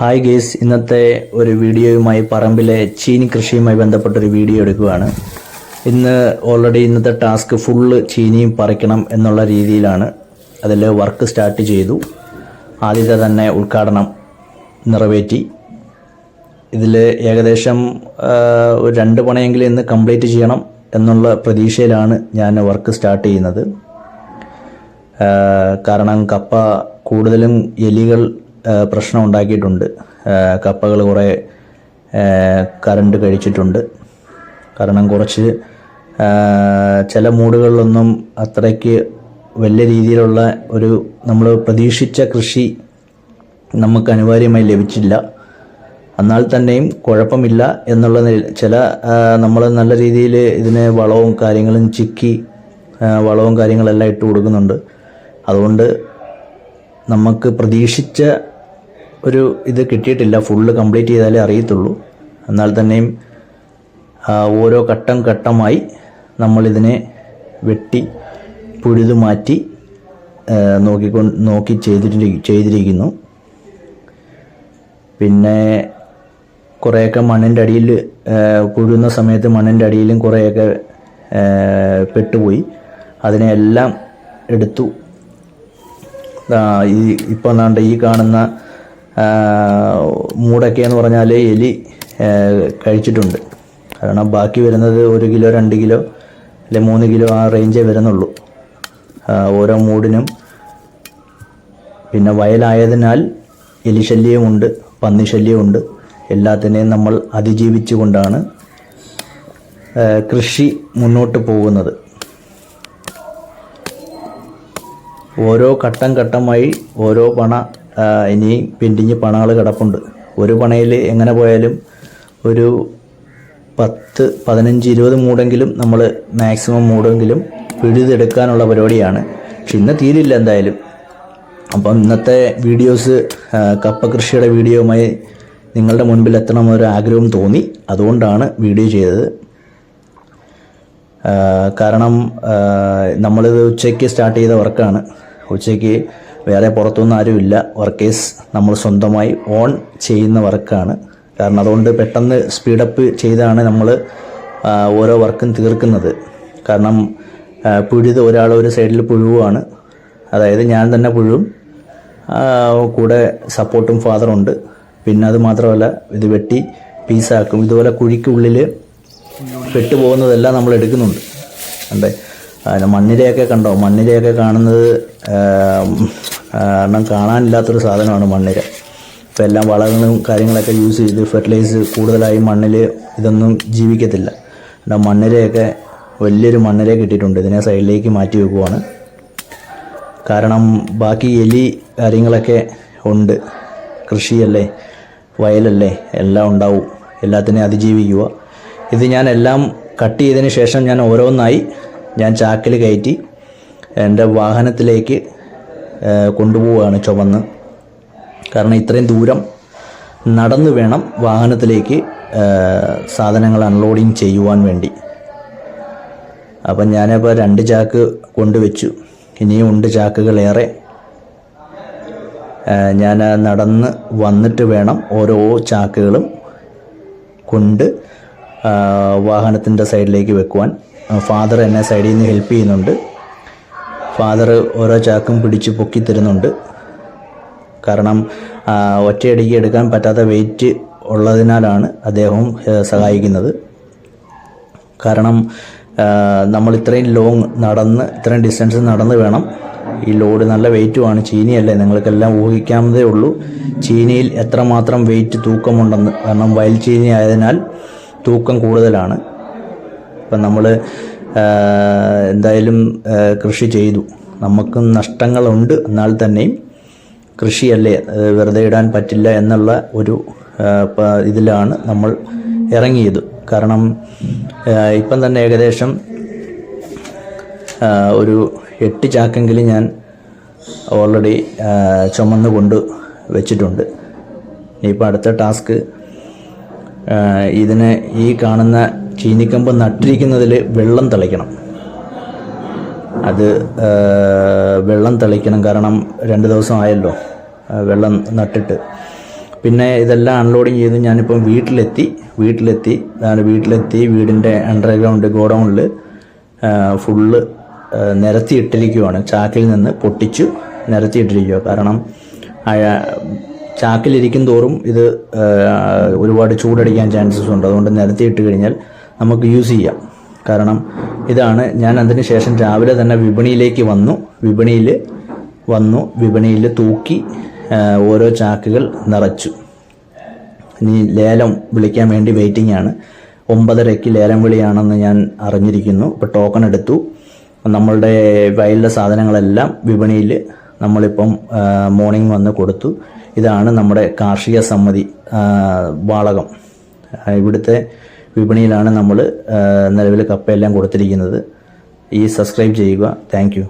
Hi guys ഇന്നത്തെ ഒരു വീഡിയോയുമായി പറമ്പിലെ ചീനി കൃഷിയുമായി ബന്ധപ്പെട്ട ഒരു വീഡിയോ എടുക്കുകയാണ്. ഇന്ന് ഓൾറെഡി ഇന്നത്തെ ടാസ്ക് ഫുള്ള് ചീനിയും പറിക്കണം എന്നുള്ള രീതിയിലാണ് അതിൽ വർക്ക് സ്റ്റാർട്ട് ചെയ്തു. ആദ്യത്തെ തന്നെ ഉദ്ഘാടനം നിറവേറ്റി. ഇതിൽ ഏകദേശം ഒരു രണ്ട് പണയെങ്കിലും ഇന്ന് കംപ്ലീറ്റ് ചെയ്യണം എന്നുള്ള പ്രതീക്ഷയിലാണ് ഞാൻ വർക്ക് സ്റ്റാർട്ട് ചെയ്യുന്നത്. കാരണം കപ്പ കൂടുതലും എലികൾ പ്രശ്നം ഉണ്ടാക്കിയിട്ടുണ്ട് കപ്പകൾ കുറേ കറണ്ട് കഴിച്ചിട്ടുണ്ട്. കാരണം കുറച്ച് ചില മൂടുകളിലൊന്നും അത്രയ്ക്ക് വലിയ രീതിയിലുള്ള ഒരു നമ്മൾ പ്രതീക്ഷിച്ച കൃഷി നമുക്ക് അനിവാര്യമായി ലഭിച്ചില്ല. എന്നാൽ തന്നെയും കുഴപ്പമില്ല എന്നുള്ള ചില നമ്മൾ നല്ല രീതിയിൽ ഇതിന് വളവും കാര്യങ്ങളും ചിക്കി വളവും കാര്യങ്ങളെല്ലാം ഇട്ട് കൊടുക്കുന്നുണ്ട്. അതുകൊണ്ട് നമുക്ക് പ്രതീക്ഷിച്ച ഒരു ഇത് കിട്ടിയിട്ടില്ല. ഫുള്ള് കംപ്ലീറ്റ് ചെയ്താലേ അറിയത്തുള്ളൂ. എന്നാൽ തന്നെയും ഓരോ ഘട്ടം ഘട്ടമായി നമ്മളിതിനെ വെട്ടി പുഴുതു മാറ്റി നോക്കിക്കൊ നോക്കി ചെയ്തിരി ചെയ്തിരിക്കുന്നു. പിന്നെ കുറേയൊക്കെ മണ്ണിന്റെ അടിയിൽ പുഴുന്ന സമയത്ത് മണ്ണിന്റെ അടിയിലും കുറേയൊക്കെ പെട്ടുപോയി. അതിനെയെല്ലാം എടുത്തു. ഈ ഇപ്പോൾ എന്താണ്ട് ഈ കാണുന്ന മൂടൊക്കെ എന്ന് പറഞ്ഞാൽ എലി കഴിച്ചിട്ടുണ്ട്. കാരണം ബാക്കി വരുന്നത് ഒരു കിലോ രണ്ട് കിലോ അല്ലെ മൂന്ന് കിലോ ആ റേഞ്ചേ വരുന്നുള്ളൂ. ഓരോ മൂടിനും. പിന്നെ വയലായതിനാൽ എലിശല്യമുണ്ട് പന്നിശല്യമുണ്ട് എല്ലാത്തിനെയും നമ്മൾ അതിജീവിച്ചുകൊണ്ടാണ് കൃഷി മുന്നോട്ട് പോകുന്നത്. ഓരോ ഘട്ടം ഘട്ടമായി ഓരോ പണ ഇനി പെൻഡിങ് പണകൾ കിടപ്പുണ്ട്. ഒരു പണയിൽ എങ്ങനെ പോയാലും ഒരു പത്ത് പതിനഞ്ച് ഇരുപത് മൂടെങ്കിലും നമ്മൾ മാക്സിമം മൂടെങ്കിലും പിഴുതെടുക്കാനുള്ള പരിപാടിയാണ്. പക്ഷെ ഇന്ന് തീരില്ല എന്തായാലും. അപ്പം ഇന്നത്തെ വീഡിയോസ് കപ്പ കൃഷിയുടെ വീഡിയോയുമായി നിങ്ങളുടെ മുൻപിൽ എത്തണമെന്നൊരു ആഗ്രഹം തോന്നി. അതുകൊണ്ടാണ് വീഡിയോ ചെയ്തത്. കാരണം നമ്മളിത് ഉച്ചയ്ക്ക് സ്റ്റാർട്ട് ചെയ്ത വർക്കാണ്. ഉച്ചയ്ക്ക് വേറെ പുറത്തൊന്നും ആരുമില്ല. വർക്കേഴ്സ് നമ്മൾ സ്വന്തമായി ഓൺ ചെയ്യുന്ന വർക്കാണ്. കാരണം അതുകൊണ്ട് പെട്ടെന്ന് സ്പീഡപ്പ് ചെയ്താണ് നമ്മൾ ഓരോ വർക്കും തീർക്കുന്നത്. കാരണം പുഴുത് ഒരാൾ ഒരു സൈഡിൽ പുഴുവാണ്. അതായത് ഞാൻ തന്നെ പുഴുവും കൂടെ സപ്പോർട്ടും ഫാദറുണ്ട് പിന്നെ അത് മാത്രമല്ല ഇത് വെട്ടി പീസാക്കും ഇതുപോലെ കുഴിക്കുള്ളിൽ പെട്ടുപോകുന്നതെല്ലാം നമ്മൾ എടുക്കുന്നുണ്ട്. അതിന് മണ്ണിരയൊക്കെ കണ്ടോ? മണ്ണിരയൊക്കെ കാണുന്നത് കാരണം കാണാനില്ലാത്തൊരു സാധനമാണ് മണ്ണിര. ഇപ്പം എല്ലാം വളങ്ങളും കാര്യങ്ങളൊക്കെ യൂസ് ചെയ്ത് ഫെർട്ടിലൈസ് കൂടുതലായി മണ്ണിൽ ഇതൊന്നും ജീവിക്കത്തില്ല. കാരണം മണ്ണിരയൊക്കെ വലിയൊരു മണ്ണിര കിട്ടിയിട്ടുണ്ട്. ഇതിനെ സൈഡിലേക്ക് മാറ്റി വെക്കുവാണ്. കാരണം ബാക്കി എലി കാര്യങ്ങളൊക്കെ ഉണ്ട്. കൃഷിയല്ലേ വയലല്ലേ എല്ലാം ഉണ്ടാവും. എല്ലാത്തിനെയും അതിജീവിക്കുക. ഇത് ഞാൻ എല്ലാം കട്ട് ചെയ്തതിന് ശേഷം ഞാൻ ഓരോന്നായി ഞാൻ ചാക്കിൽ കയറ്റി എന്റെ വാഹനത്തിലേക്ക് കൊണ്ടുപോവുകയാണ് ചുവന്ന് കാരണം ഇത്രയും ദൂരം നടന്നു വേണം വാഹനത്തിലേക്ക് സാധനങ്ങൾ അൺലോഡിങ് ചെയ്യുവാൻ വേണ്ടി. അപ്പം ഞാനിപ്പോൾ രണ്ട് ചാക്ക് കൊണ്ടുവച്ചു. ഇനിയും ഉണ്ട് ചാക്കുകളേറെ ഞാൻ നടന്ന് വന്നിട്ട് വേണം ഓരോ ചാക്കുകളും കൊണ്ട് വാഹനത്തിന്റെ സൈഡിലേക്ക് വെക്കുവാൻ. ഫാദർ എന്നെ സൈഡിൽ നിന്ന് ഹെൽപ്പ് ചെയ്യുന്നുണ്ട്. ഫാദർ ഓരോ ചാക്കും പിടിച്ച് പൊക്കി തരുന്നുണ്ട്. കാരണം ഒറ്റയടിക്ക് എടുക്കാൻ പറ്റാത്ത വെയിറ്റ് ഉള്ളതിനാലാണ് അദ്ദേഹം സഹായിക്കുന്നത്. കാരണം നമ്മൾ ഇത്രയും ലോങ് നടന്ന് ഇത്രയും ഡിസ്റ്റൻസ് നടന്ന് വേണം. ഈ ലോഡ് നല്ല വെയിറ്റുമാണ് ചീനിയല്ലേ? നിങ്ങൾക്കെല്ലാം ഊഹിക്കാവുന്നതേ ഉള്ളൂ. ചീനിയിൽ എത്രമാത്രം വെയിറ്റ് തൂക്കമുണ്ടെന്ന്. കാരണം വയൽ ചീനി ആയതിനാൽ തൂക്കം കൂടുതലാണ്. ഇപ്പം നമ്മൾ എന്തായാലും കൃഷി ചെയ്തു. നമുക്കും നഷ്ടങ്ങളുണ്ട്. എന്നാൽ തന്നെയും കൃഷിയല്ലേ? വെറുതെ ഇടാൻ പറ്റില്ല എന്നുള്ള ഒരു ഇതിലാണ് നമ്മൾ ഇറങ്ങിയത്. കാരണം ഇപ്പം തന്നെ ഏകദേശം ഒരു എട്ട് ചാക്കെങ്കിലും ഞാൻ ഓൾറെഡി ചുമന്ന് കൊണ്ട് വെച്ചിട്ടുണ്ട്. ഇനിയിപ്പോൾ അടുത്ത ടാസ്ക് ഇതിനെ ഈ കാണുന്ന ചീനിക്കമ്പ് നട്ടിരിക്കുന്നതിൽ വെള്ളം തളിക്കണം. അത് വെള്ളം തളിക്കണം. കാരണം രണ്ട് ദിവസം ആയല്ലോ വെള്ളം നട്ടിട്ട്. പിന്നെ ഇതെല്ലാം അൺലോഡിങ് ചെയ്ത് ഞാനിപ്പം വീട്ടിലെത്തി വീട്ടിലെത്തി വീട്ടിലെത്തി വീടിന്റെ അണ്ടർഗ്രൗണ്ട് ഗോഡൗണിൽ ഫുള്ള് നിരത്തിയിട്ടിരിക്കുവാണ്. ചാക്കിൽ നിന്ന് പൊട്ടിച്ചു നിരത്തിയിട്ടിരിക്കുക കാരണം ചാക്കിലിരിക്കും തോറും ഇത് ഒരുപാട് ചൂടടിക്കാൻ ചാൻസസ് ഉണ്ട്. അതുകൊണ്ട് നിരത്തിയിട്ട് കഴിഞ്ഞാൽ നമുക്ക് യൂസ് ചെയ്യാം. കാരണം ഇതാണ് ഞാൻ അതിന് ശേഷം രാവിലെ തന്നെ വിപണിയിലേക്ക് വന്നു. വിപണിയിൽ വന്നു. വിപണിയിൽ തൂക്കി ഓരോ ചാക്കുകൾ നിറച്ചു. ഇനി ലേലം വിളിക്കാൻ വേണ്ടി വെയിറ്റിംഗ് ആണ്. ഒമ്പതരയ്ക്ക് ലേലം വിളിയാണെന്ന് ഞാൻ അറിഞ്ഞിരിക്കുന്നു. ഇപ്പോൾ ടോക്കൺ എടുത്തു. നമ്മളുടെ വയലിലെ സാധനങ്ങളെല്ലാം വിപണിയിൽ നമ്മളിപ്പം മോർണിംഗ് വന്ന് കൊടുത്തു. ഇതാണ് നമ്മുടെ കാർഷിക സമ്മതി വാളകം. ഇവിടുത്തെ വിപണിയിലാണ് നമ്മൾ നിലവിൽ കപ്പയെല്ലാം കൊടുത്തിരിക്കുന്നത്. ഈ സബ്സ്ക്രൈബ് ചെയ്യുക. താങ്ക്